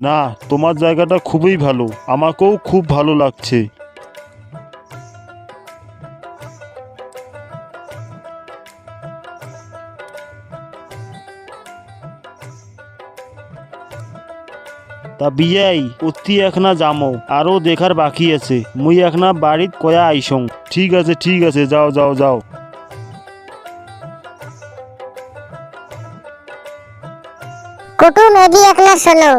না, তোমার জায়গাটা খুবই ভালো। আমাকেও খুব ভালো লাগছে। তা বিয়াই, অতি এখনা যামো আরও দেখার বাকি আছে। মুই এখনা বাড়িত কয়া আইসং। ঠিক আছে ঠিক আছে, যাও যাও যাও। কুটুম এদি একলা শোনো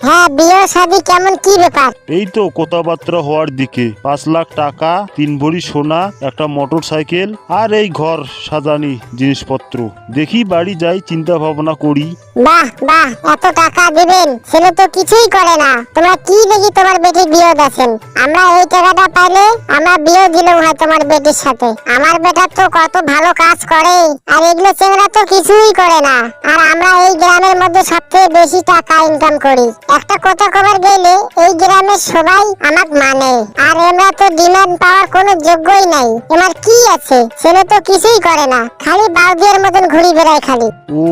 হ্যাঁ বিয়ে শাদি কেমন কি ব্যাপার? এই তো কথাবার্তা হওয়ার দিকে। পাঁচ লাখ টাকা তিন ভরি সোনা একটা মোটর সাইকেল আর এই ঘর সাজানি জিনিসপত্র। দেখি বাড়ি যাই চিন্তা ভাবনা করি। বাহ বাহ এত টাকা দিবেন ছেলে তো কিছুই করে না। তোমরা কি দেখি তোমার বেটির বিয়ে দিয়েছেন আমরা এই টাকাটা পাইলে আমরা বিয়ে দিলাম হয় তোমার বেটির সাথে। আমার বেটা তো কত ভালো কাজ করে আর এগুলো চেংড়া তো কিছুই করে না। আর আমরা এই গ্রামের মধ্যে সবথেকে বেশি টাকা ইনকাম করি। একটা কথা খবর গেলে এই গ্রামের সবাই আমাক মানে। আর আমরা তো ডিমান্ড পাওয়ার কোনো যোগ্যই নাই। এমার কি আছে? ছেলে তো কিছুই করে না। খালি বাউদিয়ার মতন ঘুরি বেড়ায় খালি। ও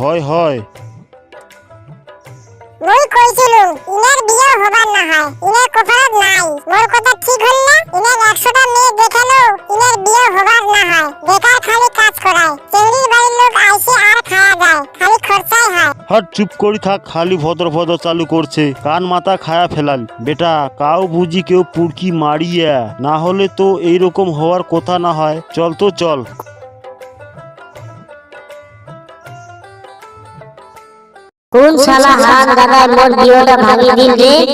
হয় হয়। মুই কইছিলু ইনার বিয়ে হবার না হয় ইনার কপালত নাই। মোর কথা ঠিক হল হাট, চুপ করি থাক, খালি ভদ্র ভদ্র চালু করছে। কান মাথা খায়া ফেলাল। বেটা কাউ বুঝি কেউ পুরকি মারিয়া। না হলে তো এইরকম হওয়ার কথা না হয়। চল তো, চল। কোন শালা হাত দাদা মোর বিয়েটা ভাঙি দিন রে?